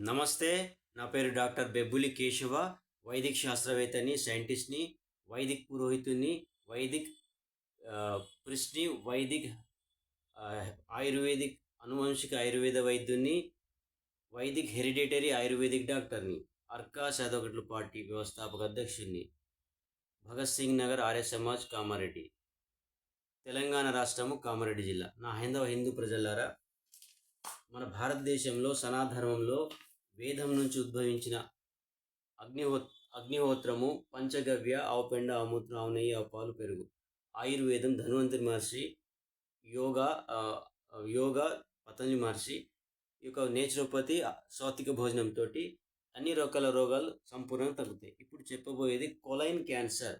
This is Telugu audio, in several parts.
నమస్తే నా పేరు డాక్టర్ బెబ్బులి కేశవ వైదిక్ శాస్త్రవేత్తని సైంటిస్ట్ని వైదిక్ పురోహితుని వైదిక్ ప్రిస్ని వైదిక్ ఆయుర్వేదిక్ అనువంశిక ఆయుర్వేద వైద్యుని వైదిక్ హెరిడేటరీ ఆయుర్వేదిక్ డాక్టర్ని అర్కా చదవగట్ల పార్టీ వ్యవస్థాపక అధ్యక్షుడిని భగత్ సింగ్ నగర్ ఆర్య సమాజ్ కామారెడ్డి తెలంగాణ రాష్ట్రము కామారెడ్డి జిల్లా. నా హైందవ హిందూ ప్రజలారా మన భారతదేశంలో సనాధర్మంలో వేదం నుంచి ఉద్భవించిన అగ్నిహో అగ్నిహోత్రము పంచగవ్య ఆవుపెండ ఆమూత్రం ఆవు నెయ్యి ఆవు పాలు పెరుగు. ఆయుర్వేదం ధన్వంతరి మహర్షి యోగా యోగ యోగా పతంజలి మహర్షి ఈ యొక్క నేచురోపతి సాత్విక భోజనంతో అన్ని రకాల రోగాలు సంపూర్ణంగా తగ్గుతాయి. ఇప్పుడు చెప్పబోయేది కొలైన్ క్యాన్సర్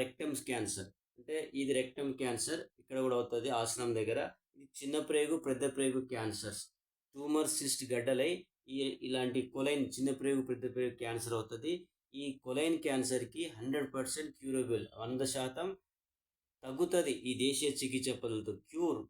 రెక్టమ్స్ క్యాన్సర్. అంటే ఇది రెక్టమ్ క్యాన్సర్ ఇక్కడ కూడా అవుతుంది ఆసనం దగ్గర. ఇది చిన్న ప్రేగు పెద్ద ప్రేగు క్యాన్సర్స్. ట్యూమర్ సిస్ట్ గడ్డలై ఈ ఇలాంటి కొలైన్ చిన్న ప్రేగు పెద్ద ప్రేగు క్యాన్సర్ అవుతుంది. ఈ కొలైన్ క్యాన్సర్కి హండ్రెడ్ పర్సెంట్ క్యూరబుల్ వంద శాతం తగ్గుతుంది ఈ దేశీయ చికిత్స పద్ధతులతో క్యూర్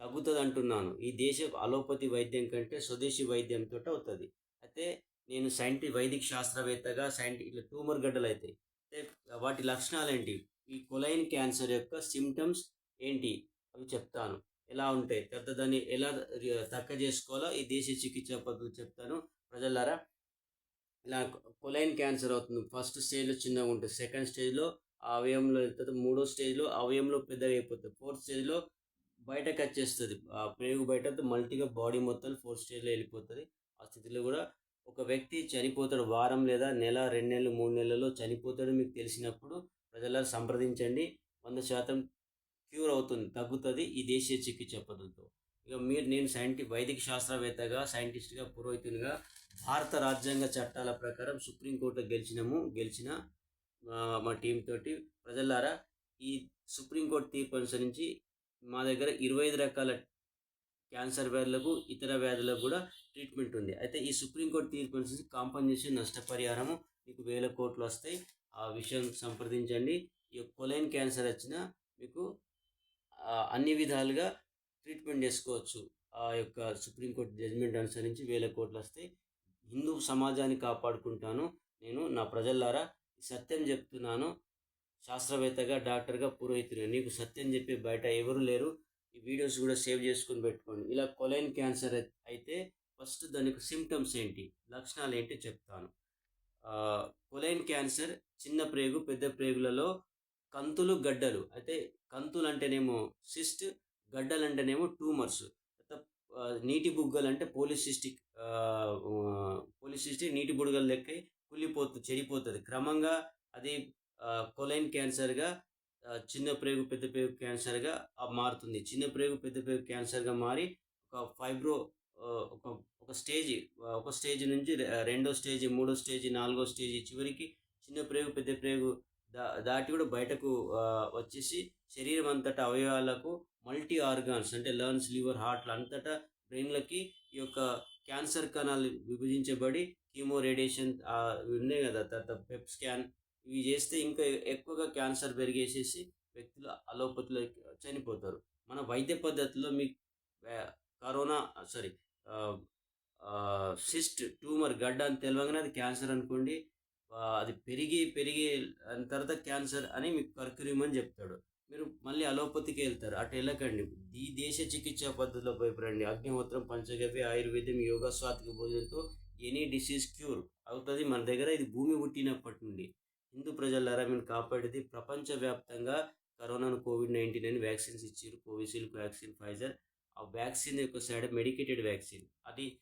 తగ్గుతుంది అంటున్నాను ఈ దేశ అలోపతి వైద్యం కంటే స్వదేశీ వైద్యంతో అవుతుంది. అయితే నేను సైంటి వైదిక శాస్త్రవేత్తగా సైంటి ఇట్లా ట్యూమర్ గడ్డలు అవుతాయి అయితే వాటి లక్షణాలు ఏంటి ఈ కొలైన్ క్యాన్సర్ యొక్క సిమ్టమ్స్ ఏంటి? అవి చెప్తాను. ఎలా ఉంటాయి? తర్వాత దాన్ని ఎలా తక్క చేసుకోవాలో ఈ దేశీయ చికిత్స పద్ధతులు చెప్తాను. ప్రజలారా ఇలా కొలైన్ క్యాన్సర్ అవుతుంది. ఫస్ట్ స్టేజ్లో చిన్నగా ఉంటుంది. సెకండ్ స్టేజ్లో ఆ అవయంలో వెళ్తుంది. మూడో స్టేజ్లో అవయంలో పెద్దగా అయిపోతుంది. ఫోర్త్ స్టేజ్లో బయటకు వచ్చేస్తుంది ఆ ప్రేగు బయట మల్టీగా బాడీ మొత్తం ఫోర్త్ స్టేజ్లో వెళ్ళిపోతుంది. ఆ స్థితిలో కూడా ఒక వ్యక్తి చనిపోతాడు. వారం లేదా నెల రెండు నెలలు మూడు నెలల్లో చనిపోతాడు మీకు తెలిసినప్పుడు ప్రజలను సంప్రదించండి. వంద శాతం క్యూర్ అవుతుంది తగ్గుతుంది ఈ దేశీయ చికిత్స పద్ధతితో. ఇక మీరు నేను సైంటి వైదిక శాస్త్రవేత్తగా సైంటిస్ట్గా పురోహితునిగా భారత రాజ్యాంగ చట్టాల ప్రకారం సుప్రీంకోర్టు గెలిచినాము గెలిచిన మా టీం తోటి. ప్రజలారా ఈ సుప్రీంకోర్టు తీర్పు అనుసరించి మా దగ్గర ఇరవై ఐదు రకాల క్యాన్సర్ వ్యాధులకు ఇతర వ్యాధులకు కూడా ట్రీట్మెంట్ ఉంది. అయితే ఈ సుప్రీంకోర్టు తీర్పు అనుసరించి కాంపన్సేషన్ నష్టపరిహారము మీకు వేల కోట్లు వస్తాయి. ఆ విషయం సంప్రదించండి. ఈ కొలైన్ క్యాన్సర్ వచ్చినా మీకు అన్ని విధాలుగా ట్రీట్మెంట్ చేసుకోవచ్చు. ఆ యొక్క సుప్రీంకోర్టు జడ్జిమెంట్ అనుసరించి వేల కోట్లు వస్తే హిందూ సమాజాన్ని కాపాడుకుంటాను. నేను నా ప్రజలారా సత్యం చెప్తున్నాను. శాస్త్రవేత్తగా డాక్టర్గా పురోహితుడు నీకు సత్యం చెప్పి బయట ఎవరు లేరు. ఈ వీడియోస్ కూడా సేవ్ చేసుకుని పెట్టుకోండి. ఇలా కొలైన్ క్యాన్సర్ అయితే ఫస్ట్ దానికి సిమ్టమ్స్ ఏంటి? లక్షణాలు ఏంటి చెప్తాను. కొలైన్ క్యాన్సర్ చిన్న ప్రేగు పెద్ద ప్రేగులలో కంతులు గడ్డలు. అయితే కంతులు అంటేనేమో సిస్ట్ గడ్డలు అంటేనేమో ట్యూమర్స్ నీటి బుగ్గలు అంటే పోలిసిస్టిక్ పోలిసిస్టిక్ నీటి బుడగలు లెక్క కుళ్ళిపోతుంది చెడిపోతుంది. క్రమంగా అది కొలైన్ క్యాన్సర్గా చిన్న ప్రేగు పెద్ద ప్రేగు క్యాన్సర్గా మారుతుంది. చిన్న ప్రేగు పెద్ద ప్రేగు క్యాన్సర్గా మారి ఒక ఫైబ్రో ఒక ఒక స్టేజ్ ఒక స్టేజ్ నుంచి రెండో స్టేజ్ మూడో స్టేజ్ నాలుగో స్టేజ్ చివరికి చిన్న ప్రేగు పెద్ద ప్రేగు దా దాటి కూడా బయటకు వచ్చేసి శరీరం అంతటా అవయవాలకు మల్టీ ఆర్గాన్స్ అంటే లర్న్స్ లివర్ హార్ట్లు అంతటా బ్రెయిన్లకి ఈ యొక్క క్యాన్సర్ కణాలు విభజించబడి కీమో రేడియేషన్ ఉన్నాయి కదా తర్వాత పెప్ స్కాన్ ఇవి చేస్తే ఇంకా ఎక్కువగా క్యాన్సర్ పెరిగేసేసి వ్యక్తులు అలోపతిలో చనిపోతారు. మన వైద్య పద్ధతిలో మీకు కరోనా సారీ సిస్ట్ ట్యూమర్ గడ్డ అని తెలియగానే అది క్యాన్సర్ అనుకోండి అది పెరిగి పెరిగి దాని తర్వాత క్యాన్సర్ అని మీకు కర్కరిమని చెప్తాడు. మీరు మళ్ళీ అలోపతికి వెళ్తారు. అటు వెళ్ళకండి. ఈ దేశ చికిత్సా పద్ధతిలో భయపడండి. అగ్నిహోత్రం పంచగవ్య ఆయుర్వేదం యోగా స్వాతిక భోజనంతో ఎనీ డిసీజ్ క్యూర్ అవుతుంది. మన దగ్గర ఇది భూమి పుట్టినప్పటి నుండి. హిందూ ప్రజలారా మేము కాపాడేది ప్రపంచవ్యాప్తంగా కరోనాను కోవిడ్ నైన్టీన్ అని వ్యాక్సిన్స్ ఇచ్చారు కోవిషీల్డ్ వ్యాక్సిన్ ఫైజర్. ఆ వ్యాక్సిన్ యొక్క సైడ్ మెడికేటెడ్ వ్యాక్సిన్. అది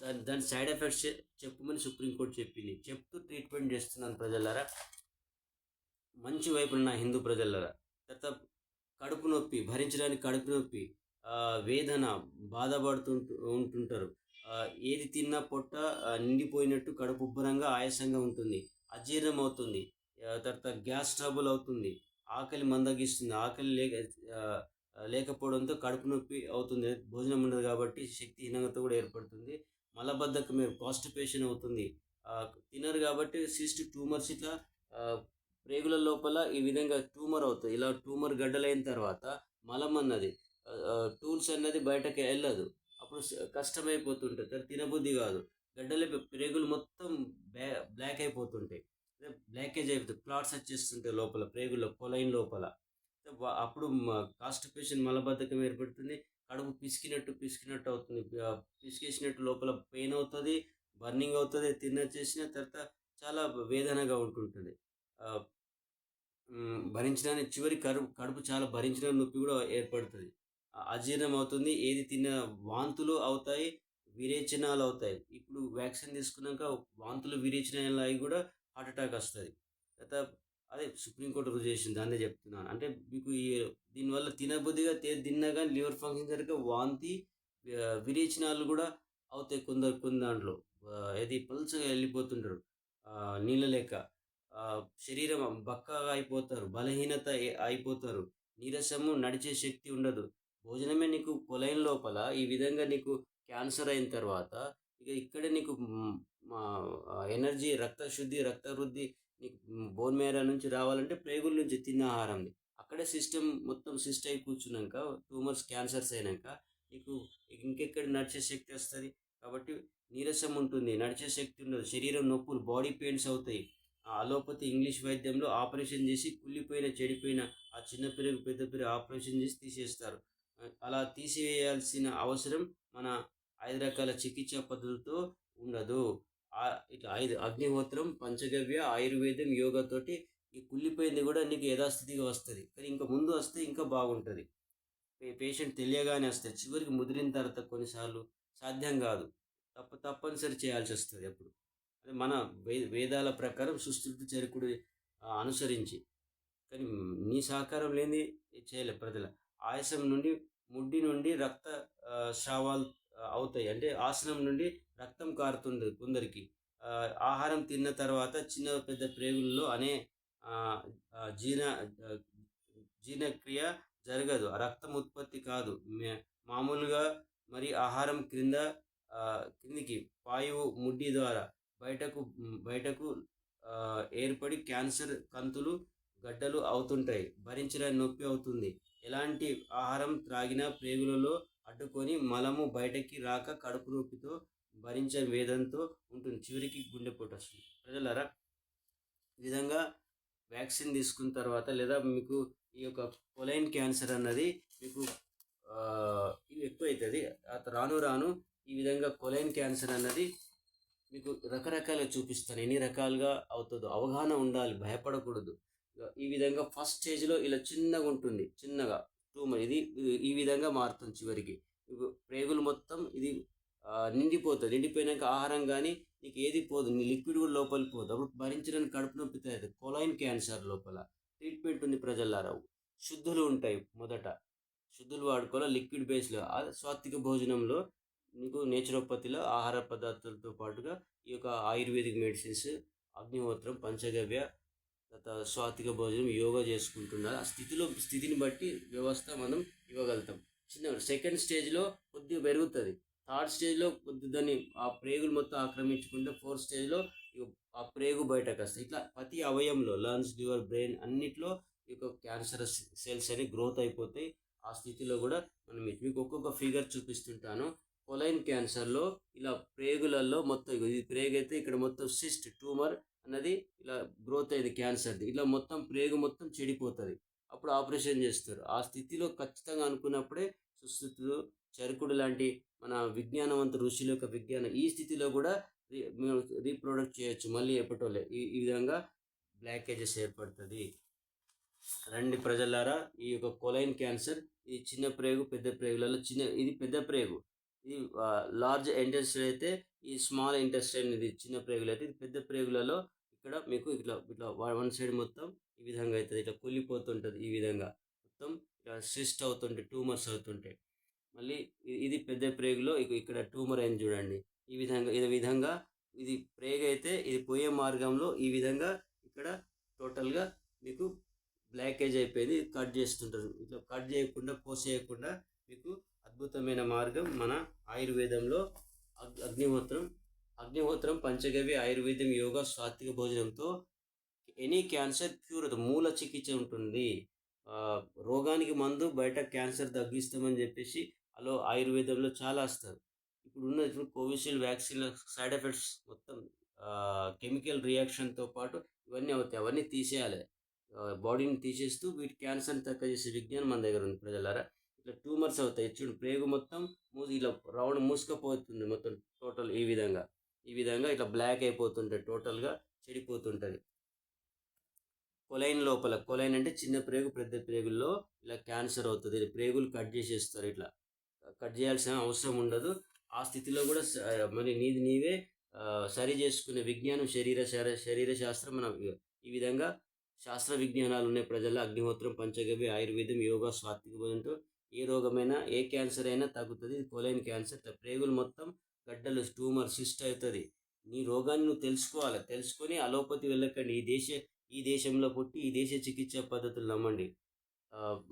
దాని దాని సైడ్ ఎఫెక్ట్స్ చెప్పుమని చెప్పమని సుప్రీంకోర్టు చెప్పింది. చెప్తూ ట్రీట్మెంట్ చేస్తున్నాను ప్రజలారా. మంచి వైపున నా హిందూ ప్రజలారా. తర్వాత కడుపు నొప్పి భరించడానికి కడుపు నొప్పి వేదన బాధపడుతూ ఉంటుంటారు. ఏది తిన్నా పొట్ట నిండిపోయినట్టు కడుపు ఉబ్బరంగా ఆయాసంగా ఉంటుంది. అజీర్ణం అవుతుంది. తర్వాత గ్యాస్ ట్రబుల్ అవుతుంది. ఆకలి మందగిస్తుంది. ఆకలి లేక లేకపోవడంతో కడుపు నొప్పి అవుతుంది. భోజనం ఉండదు కాబట్టి శక్తిహీనత కూడా ఏర్పడుతుంది. మలబద్ధకం మీరు కాన్స్టిపేషన్ అవుతుంది. తినరు కాబట్టి సిస్ట్ ట్యూమర్స్ ఇట్లా ప్రేగుల లోపల ఈ విధంగా ట్యూమర్ అవుతుంది ఇలా ట్యూమర్ గడ్డలైన తర్వాత మలం అన్నది టూల్స్ అన్నది బయటకి వెళ్ళదు. అప్పుడు కష్టమైపోతుంటుంది. తినబుద్ధి కాదు. గడ్డల ప్రేగులు మొత్తం బ్లా బ్లాక్ అయిపోతుంటాయి. బ్లాకేజ్ అయిపోతుంది. క్లాట్స్ వచ్చేస్తుంటాయి లోపల ప్రేగుల్లో కొలైన్ లోపల. అప్పుడు కాన్స్టిపేషన్ మలబద్ధకం ఏర్పడుతుంది. కడుపు పిసికినట్టు పిసికినట్టు అవుతుంది. పిసికేసినట్టు లోపల పెయిన్ అవుతుంది బర్నింగ్ అవుతుంది తిన్న చేసిన తర్వాత చాలా వేదనగా ఉంటుంటుంది. భరించడానికి చివరి కడుపు కడుపు చాలా భరించిన నొప్పి కూడా ఏర్పడుతుంది. అజీర్ణం అవుతుంది ఏది తిన్న వాంతులు అవుతాయి విరేచనాలు అవుతాయి. ఇప్పుడు వ్యాక్సిన్ తీసుకున్నాక వాంతులు విరేచనాలు అవి కూడా హార్ట్ అటాక్ వస్తుంది. తర్వాత అదే సుప్రీంకోర్టు రుజువు చేసింది దాన్నే చెప్తున్నాను. అంటే మీకు ఈ దీనివల్ల తినబుద్ధిగా తే- తిన్నా కానీ లివర్ ఫంక్షన్ సరిగ్గా వాంతి విరేచనాలు కూడా అవుతాయి కొందరు కొన్ని దాంట్లో. అది ఏది పల్చగా వెళ్ళిపోతుంటారు. నీళ్ళ లెక్క. శరీరం బక్కగా అయిపోతారు బలహీనత అయిపోతారు. నీరసము నడిచే శక్తి ఉండదు. భోజనమే నీకు కొలైన్ లోపల. ఈ విధంగా నీకు క్యాన్సర్ అయిన తర్వాత ఇక ఇక్కడే నీకు మా ఎనర్జీ రక్త శుద్ధి రక్త వృద్ధి నీకు బోన్ మేర నుంచి రావాలంటే ప్రేగుల నుంచి తిన్న ఆహారం అక్కడే సిస్టమ్ మొత్తం సిస్ట్ అయి కూర్చున్నాక ట్యూమర్స్ క్యాన్సర్స్ అయినాక నీకు ఇంకెక్కడ నడిచే శక్తి వస్తుంది? కాబట్టి నీరసం ఉంటుంది నడిచే శక్తి ఉండదు. శరీరం నొప్పులు బాడీ పెయిన్స్ అవుతాయి. ఆ అలోపతి ఇంగ్లీష్ వైద్యంలో ఆపరేషన్ చేసి కుళ్ళిపోయిన చెడిపోయిన ఆ చిన్న పెరుగు పెద్ద పిల్లలు ఆపరేషన్ చేసి తీసేస్తారు. అలా తీసివేయాల్సిన అవసరం మన ఐదు రకాల చికిత్స పద్ధతులతో ఉండదు. ఇట్లా ఐదు అగ్నిహోత్రం పంచగవ్య ఆయుర్వేదం యోగాతోటి ఈ కుళ్ళిపోయింది కూడా నీకు యథాస్థితిగా వస్తుంది. కానీ ఇంకా ముందు వస్తే ఇంకా బాగుంటుంది. పేషెంట్ తెలియగానే వస్తుంది. చివరికి ముదిరిన తర్వాత కొన్నిసార్లు సాధ్యం కాదు. తప్ప తప్పనిసరి చేయాల్సి వస్తుంది అప్పుడు. అది మన వే వేదాల ప్రకారం సుస్థితి చరకుడు అనుసరించి. కానీ నీ సహకారం లేని చేయలే ప్రజల. ఆయాసం నుండి ముడ్డి నుండి రక్త స్రావాలు అవుతాయి. అంటే ఆసనం నుండి రక్తం కారుతుంది కొందరికి. ఆహారం తిన్న తర్వాత చిన్న పెద్ద ప్రేగుల్లో అనే జీర్ణ జీర్ణక్రియ జరగదు. ఆ రక్తం ఉత్పత్తి కాదు. మే- మామూలుగా మరి ఆహారం క్రింద క్రిందికి కిందికి వాయువు ముడ్డి ద్వారా బయటకు బయటకు ఏర్పడి క్యాన్సర్ కంతులు గడ్డలు అవుతుంటాయి. భరించడానికి నొప్పి అవుతుంది. ఎలాంటి ఆహారం త్రాగినా ప్రేగులలో అడ్డుకొని మలము బయటకి రాక కడుపు నొప్పితో భరించే వేదంతో ఉంటుంది. చివరికి గుండెపోటు వస్తుంది. ప్రజలారా ఈ విధంగా వ్యాక్సిన్ తీసుకున్న తర్వాత లేదా మీకు ఈ యొక్క కొలైన్ క్యాన్సర్ అన్నది మీకు ఆ, ఇది ఎక్కువ అవుతుంది రాను రాను ఈ విధంగా కొలైన్ క్యాన్సర్ అన్నది మీకు రకరకాలుగా చూపిస్తాను. ఎన్ని రకాలుగా అవుతుందో అవగాహన ఉండాలి. భయపడకూడదు. ఈ విధంగా ఫస్ట్ స్టేజ్లో ఇలా చిన్నగా ఉంటుంది. చిన్నగా ట్యూమర్ ఇది ఈ విధంగా మారుతుంది చివరికి. ప్రేగులు మొత్తం ఇది నిండిపోతుంది నిండిపోయినాక ఆహారం కానీ నీకు ఏది పోదు. నీ లిక్విడ్ కూడా లోపలికి పోదు. అప్పుడు భరించడానికి కడుపు నొప్పి తయారు కొలైన్ క్యాన్సర్ లోపల. ట్రీట్మెంట్ ఉంది ప్రజలారా శుద్ధులు ఉంటాయి మొదట. శుద్ధులు వాడుకోవాలి? లిక్విడ్ బేస్లో. సాత్విక భోజనంలో నీకు నేచురోపతిలో ఆహార పదార్థాలతో పాటుగా ఈ యొక్క ఆయుర్వేదిక్ మెడిసిన్స్ అగ్నిహోత్రం పంచగవ్య తర్వాత స్వాతిక భోజనం యోగా చేసుకుంటున్నారు. ఆ స్థితిలో స్థితిని బట్టి వ్యవస్థ మనం ఇవ్వగలుగుతాం. చిన్న సెకండ్ స్టేజ్లో కొద్దిగా పెరుగుతుంది. థర్డ్ స్టేజ్లో కొద్ది దాన్ని ఆ ప్రేగులు మొత్తం ఆక్రమించుకుంటే ఫోర్త్ స్టేజ్లో ఆ ప్రేగు బయటకు వస్తాయి ఇట్లా ప్రతి అవయంలో లంగ్స్ లివర్ బ్రెయిన్ అన్నిట్లో ఈ యొక్క క్యాన్సర్ సెల్స్ అని గ్రోత్ అయిపోతాయి. ఆ స్థితిలో కూడా మనం మీకు ఒక్కొక్క ఫిగర్ చూపిస్తుంటాను. కొలైన్ క్యాన్సర్లో ఇలా ప్రేగులలో మొత్తం ఇది ప్రేగ్ అయితే ఇక్కడ మొత్తం సిస్ట్ ట్యూమర్ అన్నది ఇలా గ్రోత్ అయ్యేది క్యాన్సర్ది ఇలా మొత్తం ప్రేగు మొత్తం చెడిపోతుంది. అప్పుడు ఆపరేషన్ చేస్తారు. ఆ స్థితిలో ఖచ్చితంగా అనుకున్నప్పుడే సుస్థితులు చరుకుడు లాంటి మన విజ్ఞానవంత ఋషుల యొక్క విజ్ఞానం ఈ స్థితిలో కూడా రీ రీప్రొడక్ట్ చేయొచ్చు. మళ్ళీ ఎప్పటోలే ఈ ఈ విధంగా బ్లాకేజెస్ ఏర్పడుతుంది. రండి ప్రజలారా ఈ యొక్క కొలైన్ క్యాన్సర్ ఇది చిన్న ప్రేగు పెద్ద ప్రేగులలో చిన్న ఇది పెద్ద ప్రేగు. ఇది లార్జ్ ఇంటెస్టైన్ అయితే ఈ స్మాల్ ఇంటెస్టైన్ ఇది చిన్న ప్రేగులు అయితే ఇది పెద్ద ప్రేగులలో ఇక్కడ మీకు ఇట్లా ఇట్లా వన్ సైడ్ మొత్తం ఈ విధంగా అవుతుంది ఇట్లా కూలిపోతుంటుంది ఈ విధంగా. మొత్తం ఇట్లా సిస్ట్ అవుతుంటే ట్యూమర్స్ అవుతుంటాయి మళ్ళీ ఇది పెద్ద ప్రేగులో ఇక్కడ ట్యూమర్ అయింది చూడండి. ఈ విధంగా ఇదే విధంగా ఇది ప్రేగ్ అయితే ఇది పోయే మార్గంలో ఈ విధంగా ఇక్కడ టోటల్గా మీకు బ్లాకేజ్ అయిపోయింది. కట్ చేస్తుంటారు. ఇట్లా కట్ చేయకుండా పోసేయకుండా మీకు అద్భుతమైన మార్గం మన ఆయుర్వేదంలో అగ్- అగ్నిహోత్రం అగ్నిహోత్రం పంచగవి ఆయుర్వేదం యోగా సాత్విక భోజనంతో ఎనీ క్యాన్సర్ క్యూర్ మూల చికిత్స ఉంటుంది. రోగానికి మందు బయట క్యాన్సర్ తగ్గిస్తామని చెప్పేసి అలో ఆయుర్వేదంలో చాలా వస్తారు ఇప్పుడు ఉన్న ఇప్పుడు కోవిషీల్డ్ వ్యాక్సిన్ సైడ్ ఎఫెక్ట్స్ మొత్తం కెమికల్ రియాక్షన్తో పాటు ఇవన్నీ అవుతాయి. అవన్నీ తీసేయాలి. బాడీని తీసేస్తూ వీటి క్యాన్సర్ని తక్కువ చేసే విజ్ఞానం మన దగ్గర ఉంది ప్రజలారా. ఇట్లా ట్యూమర్స్ అవుతాయి. చూడు ప్రేగు మొత్తం ఇలా రౌండ్ మూసుకపోతుంది మొత్తం టోటల్ ఈ విధంగా. ఈ విధంగా ఇట్లా బ్లాక్ అయిపోతుంటుంది టోటల్గా చెడిపోతుంటుంది. కొలైన్ లోపల కొలైన్ అంటే చిన్న ప్రేగు పెద్ద ప్రేగుల్లో ఇలా క్యాన్సర్ అవుతుంది. ప్రేగులు కట్ చేసేస్తారు ఇట్లా. కట్ చేయాల్సిన అవసరం ఉండదు. ఆ స్థితిలో కూడా మరి నీది నీవే సరి చేసుకునే విజ్ఞానం శరీర శర- శరీర శాస్త్రం మన ఈ విధంగా శాస్త్ర విజ్ఞానాలు ఉన్నాయి. ప్రజల్లో అగ్నిహోత్రం పంచగవ్య ఆయుర్వేదం యోగా స్వాత్విక భోజనంతో ఏ రోగమైనా ఏ క్యాన్సర్ అయినా తగ్గుతుంది. కొలైన్ క్యాన్సర్ ప్రేగులు మొత్తం గడ్డలు ట్యూమర్ సిస్ట్ అవుతుంది. నీ రోగాన్ని నువ్వు తెలుసుకోవాలి. తెలుసుకొని అలోపతి వెళ్ళకండి. ఈ దేశ ఈ దేశంలో పుట్టి ఈ దేశ చికిత్సా పద్ధతులు నమ్మండి.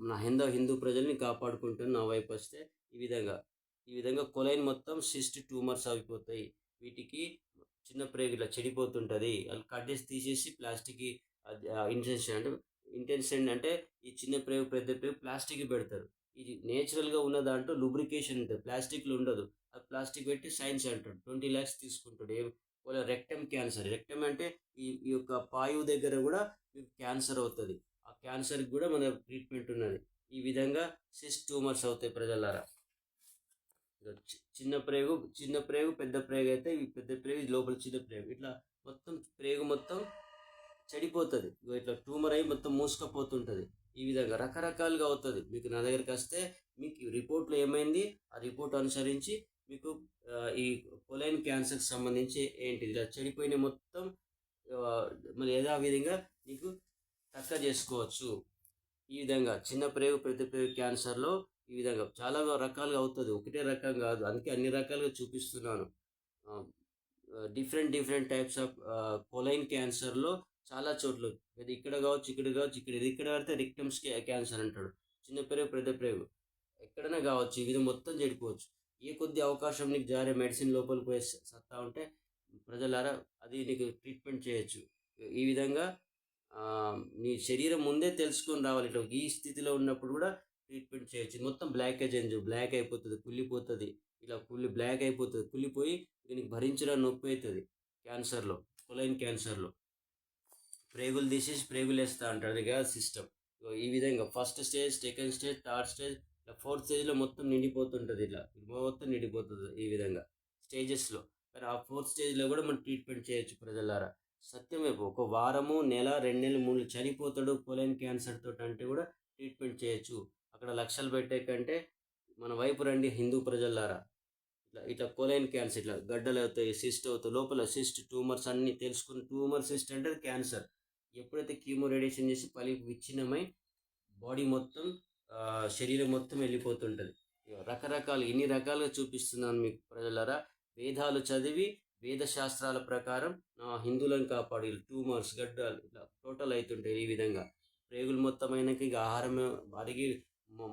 నా హిందూ హిందూ ప్రజల్ని కాపాడుకుంటాను నా వైపు వస్తే ఈ విధంగా. ఈ విధంగా కొలైన్ మొత్తం సిస్ట్ ట్యూమర్స్ అయిపోతాయి. వీటికి చిన్న ప్రేగు ఇట్లా చెడిపోతుంటుంది. వాళ్ళు కట్ చేసి తీసేసి ప్లాస్టిక్ ఇంటెన్షన్ అంటే ఇంటెన్షన్ అంటే ఈ చిన్న ప్రేగు పెద్ద ప్రేగు ప్లాస్టిక్ పెడతారు. ఇది నేచురల్గా ఉన్న దాంట్లో లూబ్రికేషన్ ఉంటుంది. ప్లాస్టిక్లో ఉండదు. ఆ ప్లాస్టిక్ పెట్టి సైన్స్ అంటాడు ట్వంటీ ల్యాక్స్ తీసుకుంటాడు. ఏ రెక్టమ్ క్యాన్సర్. రెక్టమ్ అంటే ఈ ఈ యొక్క పాయువు దగ్గర కూడా మీకు క్యాన్సర్ అవుతుంది. ఆ క్యాన్సర్కి కూడా మన ట్రీట్మెంట్ ఉన్నది. ఈ విధంగా సిస్ ట్యూమర్స్ అవుతాయి ప్రజలారా. చిన్న ప్రేగు చిన్న ప్రేగు పెద్ద ప్రేగు అయితే ఈ పెద్ద ప్రేగు లోపల చిన్న ప్రేగు. ఇట్లా మొత్తం ప్రేగు మొత్తం చెడిపోతుంది. ఇట్లా ట్యూమర్ అయి మొత్తం మూసుకపోతుంటుంది. ఈ విధంగా రకరకాలుగా అవుతుంది. మీకు నా దగ్గరికి వస్తే మీకు ఈ రిపోర్ట్లో ఏమైంది? ఆ రిపోర్ట్ అనుసరించి మీకు ఈ కొలైన్ క్యాన్సర్కి సంబంధించి ఏంటి? ఇలా చెడిపోయిన మొత్తం మరి మరి యథావిధంగా నీకు తక్క చేసుకోవచ్చు. ఈ విధంగా చిన్న ప్రేగు పెద్ద ప్రేగు క్యాన్సర్లో ఈ విధంగా చాలా రకాలుగా అవుతుంది. ఒకటే రకం కాదు అందుకే అన్ని రకాలుగా చూపిస్తున్నాను. Different different types of colon క్యాన్సర్లో చాలా చోట్ల ఇది ఇక్కడ కావచ్చు ఇక్కడ కావచ్చు ఇక్కడ ఇది. ఇక్కడ పడితే రిక్టమ్స్ క్యాన్సర్ అంటాడు. చిన్న ప్రేగు పెద్ద ప్రేగు ఎక్కడైనా కావచ్చు ఇది మొత్తం చెడిపోవచ్చు. ఏ కొద్ది అవకాశం నీకు జారే మెడిసిన్ లోపలికి పోయి సత్తా ఉంటే ప్రజలారా అది నీకు ట్రీట్మెంట్ చేయొచ్చు. ఈ విధంగా నీ శరీరం ముందే తెలుసుకొని రావాలి. ఇట్లా ఈ స్థితిలో ఉన్నప్పుడు కూడా ట్రీట్మెంట్ చేయొచ్చు. మొత్తం బ్లాక్ ఏజెంజ్ బ్లాక్ అయిపోతుంది కుళ్ళిపోతుంది. ఇలా కుళ్ళి బ్లాక్ అయిపోతుంది కుళ్ళిపోయి నీకు భరించడం నొప్పి అవుతుంది. క్యాన్సర్లో కొలైన్ క్యాన్సర్లో. ప్రేగులు తీసేసి ప్రేగులు వేస్తా అంటారు కదా సిస్టమ్ ఈ విధంగా first stage second stage third stage ఇలా ఫోర్త్ స్టేజ్లో మొత్తం నిండిపోతుంటుంది ఇట్లా. మొత్తం నిండిపోతుంది ఈ విధంగా స్టేజెస్లో కానీ ఆ ఫోర్త్ స్టేజ్లో కూడా మనం ట్రీట్మెంట్ చేయొచ్చు ప్రజలారా. సత్యం వైపు ఒక వారము నెల రెండు నెలలు మూడు నెలలు చనిపోతాడు కొలైన్ క్యాన్సర్ తోటి అంటే కూడా ట్రీట్మెంట్ చేయొచ్చు. అక్కడ లక్షలు పెట్టే కంటే మన వైపు రండి హిందూ ప్రజలారా. ఇట్లా ఇట్లా కొలైన్ క్యాన్సర్ ఇట్లా గడ్డలు అవుతాయి సిస్ట్ అవుతాయి లోపల సిస్ట్ ట్యూమర్స్ అన్ని తెలుసుకుని ట్యూమర్ సిస్ట్ అంటే క్యాన్సర్. ఎప్పుడైతే కీమో రేడియేషన్ చేసి పలి విచ్ఛిన్నమై బాడీ మొత్తం శరీరం మొత్తం వెళ్ళిపోతుంటుంది. రకరకాలు ఎన్ని రకాలుగా చూపిస్తున్నాను మీకు ప్రజలరా? వేదాలు చదివి వేద శాస్త్రాల ప్రకారం నా హిందువులను కాపాడి ట్యూమర్స్ గడ్డలు ఇలా టోటల్ అవుతుంటాయి ఈ విధంగా. ప్రేగులు మొత్తం అయినాక ఇక ఆహారం అరిగి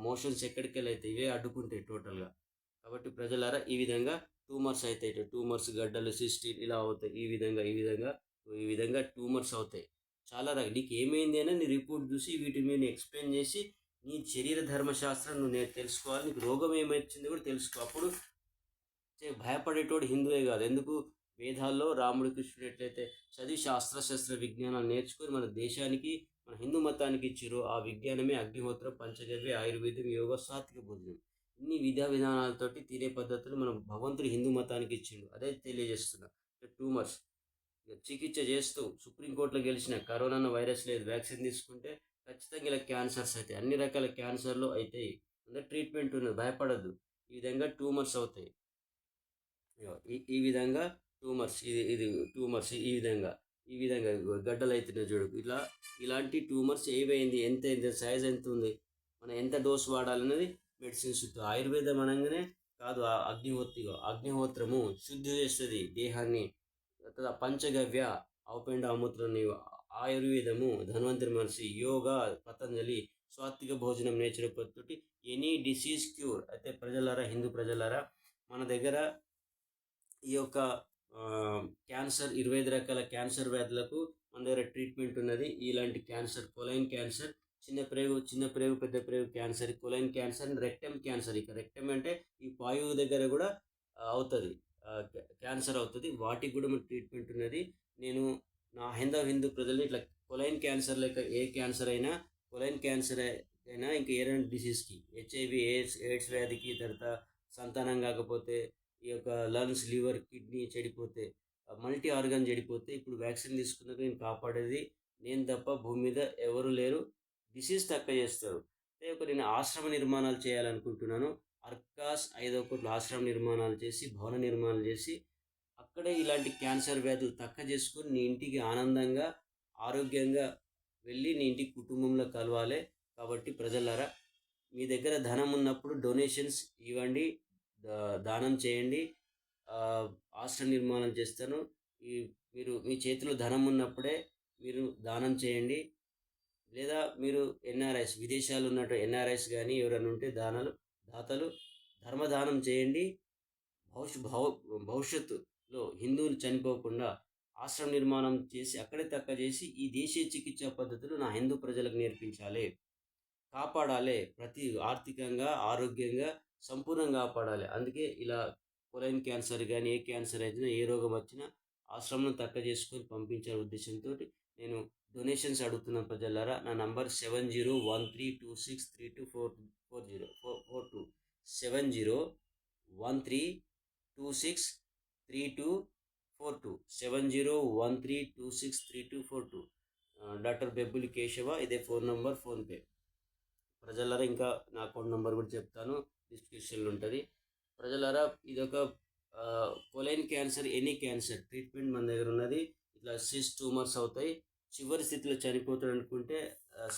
మోషన్స్ ఎక్కడికి వెళ్ళి ఇవే అడ్డుకుంటాయి టోటల్గా కాబట్టి ప్రజలారా ఈ విధంగా ట్యూమర్స్ అవుతాయి ట్యూమర్స్ గడ్డలు సిస్టిన్ ఇలా అవుతాయి. ఈ విధంగా ఈ విధంగా ఈ విధంగా ట్యూమర్స్ అవుతాయి. చాలా రకాలు నీకు ఏమైంది అని నీ రిపోర్ట్ చూసి వీటి మీద ఎక్స్ప్లెయిన్ చేసి నీ శరీర ధర్మశాస్త్రం నువ్వు నేను తెలుసుకోవాలి. నీకు రోగం ఏమొచ్చింది కూడా తెలుసుకో. అప్పుడు భయపడేటోడు హిందువే కాదు. ఎందుకు? వేదాల్లో రాముడు కృష్ణుడు ఎట్లయితే చదివి శాస్త్రశాస్త్ర విజ్ఞానాలు నేర్చుకొని మన దేశానికి మన హిందూ మతానికి ఇచ్చిరో ఆ విజ్ఞానమే అగ్నిహోత్రం పంచగవ్య ఆయుర్వేదం యోగ సాత్విక భోజనం. ఇన్ని విధా విధానాలతోటి తినే పద్ధతులు మనం భగవంతుడు హిందూ మతానికి ఇచ్చిండు. అదే తెలియజేస్తున్నా. టూ ఇక చికిత్స చేస్తూ సుప్రీంకోర్టులో గెలిచిన కరోనా వైరస్ లేదు వ్యాక్సిన్ తీసుకుంటే ఖచ్చితంగా ఇలా క్యాన్సర్స్ అవుతాయి. అన్ని రకాల క్యాన్సర్లు అవుతాయి. అంటే ట్రీట్మెంట్ ఉన్నది భయపడద్దు. ఈ విధంగా ట్యూమర్స్ అవుతాయి. ఈ విధంగా ట్యూమర్స్ ఇది ఇది ట్యూమర్స్ ఈ విధంగా ఈ విధంగా గడ్డలు అవుతున్నాయి చూడు. ఇట్లా ఇలాంటి ట్యూమర్స్ ఏవైంది ఎంత ఎంత సైజ్ ఎంత ఉంది మనం ఎంత డోస్ వాడాలనేది మెడిసిన్స్ ఆయుర్వేదం అనగానే కాదు ఆ అగ్నిహోత్రిగా అగ్నిహోత్రము శుద్ధి చేస్తుంది దేహాన్ని. తర్వాత పంచగవ్య ఆవుపెండ అమూత్రాన్ని ఆయుర్వేదము ధన్వంతరి మహర్షి యోగా పతంజలి స్వాత్విక భోజనం నేచర్ తోటి ఎనీ డిసీజ్ క్యూర్. అయితే ప్రజలారా హిందూ ప్రజలారా మన దగ్గర ఈ యొక్క క్యాన్సర్ ఇరవై ఐదు రకాల క్యాన్సర్ వ్యాధులకు మన దగ్గర ట్రీట్మెంట్ ఉన్నది. ఇలాంటి క్యాన్సర్ కొలైన్ క్యాన్సర్ చిన్న ప్రేగు చిన్న ప్రేగు పెద్ద ప్రేగు cancer colon cancer rectum cancer. ఇక రెక్టమ్ అంటే ఈ పాయువు దగ్గర కూడా అవుతుంది. క్యాన్సర్ అవుతుంది. వాటికి కూడా మన ట్రీట్మెంట్ ఉన్నది. నేను నా హిందూ హిందూ ప్రజల్ని ఇట్లా కొలైన్ క్యాన్సర్ లేక ఏ క్యాన్సర్ అయినా కొలైన్ క్యాన్సర్ అయినా ఇంకా ఏదైనా డిసీజ్కి హెచ్ఐవి ఎయిడ్స్ ఎయిడ్స్ వ్యాధికి తర్వాత సంతానం కాకపోతే ఈ యొక్క లంగ్స్ లివర్ కిడ్నీ చెడిపోతే మల్టీ ఆర్గాన్ చెడిపోతే ఇప్పుడు వ్యాక్సిన్ తీసుకున్నాక నేను కాపాడేది నేను తప్ప భూమి మీద ఎవరు లేరు. డిసీజ్ తక్కువ చేస్తారు. ఒక నేను ఆశ్రమ నిర్మాణాలు చేయాలనుకుంటున్నాను. అర్కాస్ ఐదో కోట్లు ఆశ్రమ నిర్మాణాలు చేసి భవన నిర్మాణాలు చేసి అక్కడే ఇలాంటి క్యాన్సర్ వ్యాధులు తక్కువ చేసుకొని నీ ఇంటికి ఆనందంగా ఆరోగ్యంగా వెళ్ళి నీ ఇంటి కుటుంబంలో కలవాలి. కాబట్టి ప్రజలారా మీ దగ్గర ధనం ఉన్నప్పుడు డొనేషన్స్ ఇవ్వండి దానం చేయండి. ఆశ్రమ నిర్మాణం చేస్తాను. ఈ మీరు మీ చేతిలో ధనం ఉన్నప్పుడే మీరు దానం చేయండి. లేదా మీరు ఎన్ఆర్ఐస్ విదేశాలు ఉన్నట్టు ఎన్ఆర్ఐస్ కానీ ఎవరైనా ఉంటే దానాలు దాతలు ధర్మదానం చేయండి. భవిష్య భవ భవిష్యత్తులో హిందువులు చనిపోకుండా ఆశ్రమ నిర్మాణం చేసి అక్కడే తక్క చేసి ఈ దేశీయ చికిత్సా పద్ధతులు నా హిందూ ప్రజలకు నేర్పించాలి. కాపాడాలి. ప్రతి ఆర్థికంగా ఆరోగ్యంగా సంపూర్ణంగా కాపాడాలి. అందుకే ఇలా కొలైన్ క్యాన్సర్ కానీ ఏ క్యాన్సర్ అయినా ఏ రోగం వచ్చినా ఆశ్రమం తక్క చేసుకొని పంపించే ఉద్దేశంతో నేను డొనేషన్స్ అడుగుతున్న ప్రజలారా. నా number seven zero one three two six three two four four zero. Seven zero one three two six three two four two. Seven zero one three two six three two four two. Doctor Bebbuli Keshava ఇదే ఫోన్ నంబర్ ఫోన్పే ప్రజలారా ఇంకా నా అకౌంట్ నెంబర్ కూడా చెప్తాను. డిస్క్రిప్షన్లో ఉంటుంది. ప్రజలారా ఇదొక colon cancer any cancer. Treatment మన దగ్గర ఉన్నది. ఇట్లా సిస్ ట్యూమర్స్ అవుతాయి. చివరి స్థితిలో చనిపోతాడు అనుకుంటే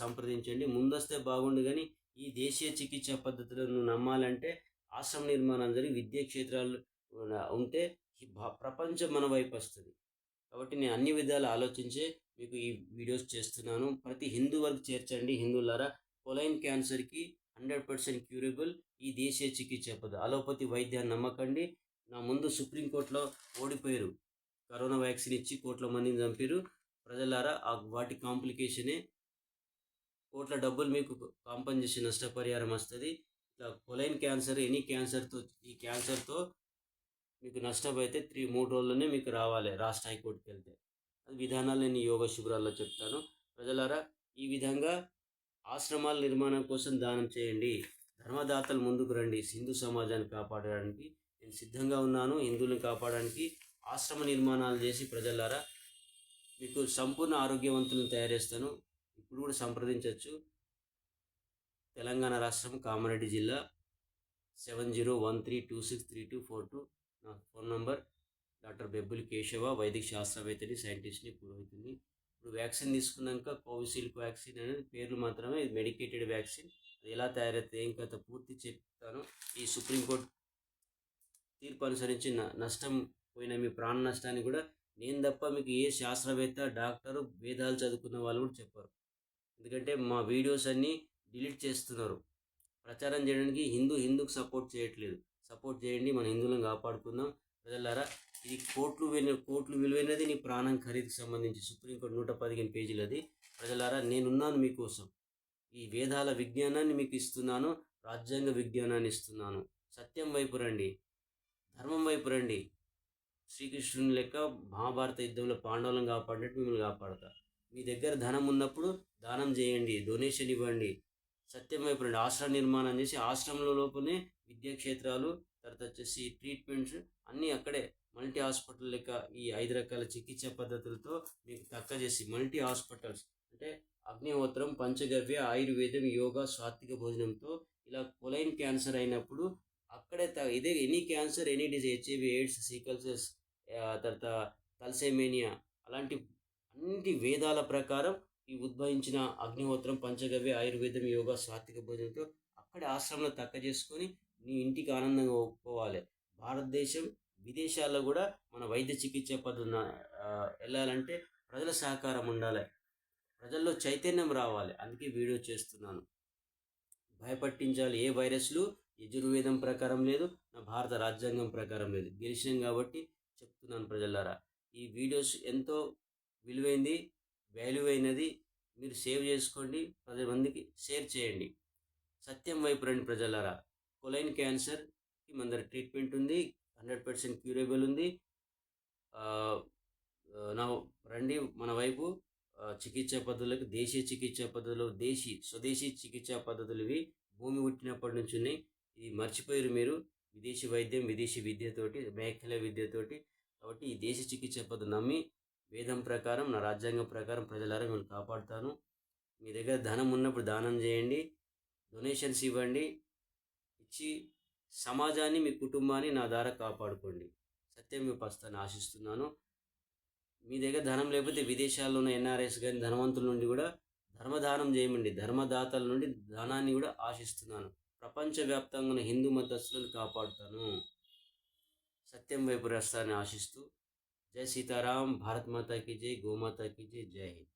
సంప్రదించండి. ముందస్తే బాగుండు కానీ ఈ దేశీయ చికిత్సా పద్ధతులను నమ్మాలంటే ఆశ్రమ నిర్మాణం జరిగి విద్యా క్షేత్రాలు ఉంటే ప్రపంచం మన వైపు వస్తుంది. కాబట్టి నేను అన్ని విధాలు ఆలోచించే మీకు ఈ వీడియోస్ చేస్తున్నాను. ప్రతి హిందూ వరకు చేర్చండి. హిందువులారా కొలైన్ క్యాన్సర్కి హండ్రెడ్ పర్సెంట్ క్యూరబుల్ ఈ దేశీయ చికిత్స పద్ధతి. అలోపతి వైద్యాన్ని నమ్మకండి. నా ముందు సుప్రీంకోర్టులో ఓడిపోయారు. కరోనా వ్యాక్సిన్ ఇచ్చి కోట్ల మందిని చంపారు ప్రజలారా ఆ వాటి కాంప్లికేషనే కోట్ల డబ్బులు మీకు కాంపన్సేషన్ నష్టపరిహారం వస్తుంది. ఇట్లా కొలైన్ క్యాన్సర్ ఎనీ క్యాన్సర్తో ఈ క్యాన్సర్తో మీకు నష్టపోతే త్రీ మూడు రోజుల్లోనే మీకు రావాలి రాష్ట్ర హైకోర్టుకి వెళ్తే. అది విధానాలు నేను యోగ శిబిరాల్లో చెప్తాను. ప్రజలారా ఈ విధంగా ఆశ్రమాల నిర్మాణం కోసం దానం చేయండి. ధర్మదాతలు ముందుకు రండి. హిందూ సమాజాన్ని కాపాడడానికి నేను సిద్ధంగా ఉన్నాను. హిందువులను కాపాడడానికి ఆశ్రమ నిర్మాణాలు చేసి ప్రజలారా మీకు సంపూర్ణ ఆరోగ్యవంతులను తయారు చేస్తాను. ఇప్పుడు కూడా సంప్రదించవచ్చు. తెలంగాణ రాష్ట్రం కామారెడ్డి జిల్లా seven zero one three two six three two four two. నా phone number doctor Bebbuli Keshava వైదిక శాస్త్రవేత్తని సైంటిస్ట్ని పురోహితుని ఇప్పుడు వ్యాక్సిన్ తీసుకున్నాక కోవిషీల్డ్ వ్యాక్సిన్ అనేది పేర్లు మాత్రమే ఇది మెడికేటెడ్ వ్యాక్సిన్. అది ఎలా తయారైతే ఏం కథ పూర్తి చెప్తాను ఈ సుప్రీంకోర్టు తీర్పు అనుసరించి న- నష్టం పోయిన మీ ప్రాణ నష్టాన్ని కూడా నేను తప్ప మీకు ఏ శాస్త్రవేత్త డాక్టరు వేదాలు చదువుకున్న వాళ్ళు కూడా చెప్పారు. ఎందుకంటే మా వీడియోస్ అన్నీ డిలీట్ చేస్తున్నారు. ప్రచారం చేయడానికి హిందూ హిందూకు సపోర్ట్ చేయట్లేదు. సపోర్ట్ చేయండి మన హిందువులను కాపాడుకుందాం. ప్రజలారా ఇది కోట్లు విలువ కోట్లు విలువైనది నీ ప్రాణం ఖరీదుకి సంబంధించి సుప్రీంకోర్టు నూట పదిహేను పేజీలది ప్రజలారా నేనున్నాను మీకోసం. ఈ వేదాల విజ్ఞానాన్ని మీకు ఇస్తున్నాను రాజ్యాంగ విజ్ఞానాన్ని ఇస్తున్నాను. సత్యం వైపు రండి. ధర్మం వైపు రండి. శ్రీకృష్ణుని లెక్క మహాభారత యుద్ధంలో పాండవులను కాపాడినట్టు మిమ్మల్ని కాపాడతా. మీ దగ్గర ధనం ఉన్నప్పుడు దానం చేయండి డొనేషన్ ఇవ్వండి. సత్యం వైపు ఆశ్రమ నిర్మాణం చేసి ఆశ్రమంలో లోపలనే విద్యాక్షేత్రాలు తర్వాత వచ్చేసి ట్రీట్మెంట్స్ అన్నీ అక్కడే మల్టీ హాస్పిటల్ లెక్క ఈ ఐదు రకాల చికిత్స పద్ధతులతో మీకు తక్క చేసి మల్టీ హాస్పిటల్స్ అంటే అగ్నిహోత్రం పంచగవ్య ఆయుర్వేదం యోగా సాత్విక భోజనంతో ఇలా కొలైన్ క్యాన్సర్ అయినప్పుడు అక్కడే త- ఇదే any cancer any disease HIV AIDS sickle cells తర్వాత తల్సేమేనియా అలాంటి అన్ని వేదాల ప్రకారం ఈ ఉద్భవించిన అగ్నిహోత్రం పంచగవ్య ఆయుర్వేదం యోగా సాత్విక భోజనంతో అక్కడే ఆశ్రమంలో తక్క చేసుకొని నీ ఇంటికి ఆనందంగా ఒప్పుకోవాలి. భారతదేశం విదేశాల్లో కూడా మన వైద్య చికిత్స పద్ధతి వెళ్ళాలంటే ప్రజల సహకారం ఉండాలి. ప్రజల్లో చైతన్యం రావాలి. అందుకే వీడియో చేస్తున్నాను. భయపట్టించాలి. ఏ వైరస్లు యజుర్వేదం ప్రకారం లేదు నా భారత రాజ్యాంగం ప్రకారం లేదు. గెలిచినాం కాబట్టి చెప్తున్నాను ప్రజలారా. ఈ వీడియోస్ ఎంతో విలువైంది వాల్యూ అయినది మీరు సేవ్ చేసుకోండి పది మందికి షేర్ చేయండి. సత్యం వైపు రండి ప్రజలారా. కొలైన్ క్యాన్సర్కి మన దగ్గర ట్రీట్మెంట్ ఉంది హండ్రెడ్ పర్సెంట్ క్యూరబుల్ ఉంది. నా రండి మన వైపు. చికిత్సా పద్ధతులకు దేశీయ చికిత్సా పద్ధతులు దేశీ స్వదేశీ చికిత్సా పద్ధతులు ఇవి భూమి పుట్టినప్పటి నుంచి ఉన్నాయి. ఇది మర్చిపోయారు మీరు. విదేశీ వైద్యం విదేశీ విద్యతోటి మేఖల విద్యతోటి కాబట్టి ఈ దేశ చికిత్సా పద్ధతి నమ్మి వేదం ప్రకారం నా రాజ్యాంగం ప్రకారం ప్రజలారా మిమ్మల్ని కాపాడుతాను. మీ దగ్గర ధనం ఉన్నప్పుడు దానం చేయండి డొనేషన్స్ ఇవ్వండి ఇచ్చి సమాజాన్ని మీ కుటుంబాన్ని నా ద్వారా కాపాడుకోండి. సత్యం మీ పస్తాన్ని ఆశిస్తున్నాను. మీ దగ్గర ధనం లేకపోతే విదేశాల్లో ఉన్న ఎన్ఆర్ఎస్ కానీ ధనవంతుల నుండి కూడా ధర్మదానం చేయమండి. ధర్మదాతల నుండి ధనాన్ని కూడా ఆశిస్తున్నాను. ప్రపంచవ్యాప్తంగా ఉన్న హిందూ మతస్థులను కాపాడుతాను. సత్యం వైపు రస్తాన్ని ఆశిస్తూ जय सीताराम। भारत माता की जय गौ माता की जय जय हिंद।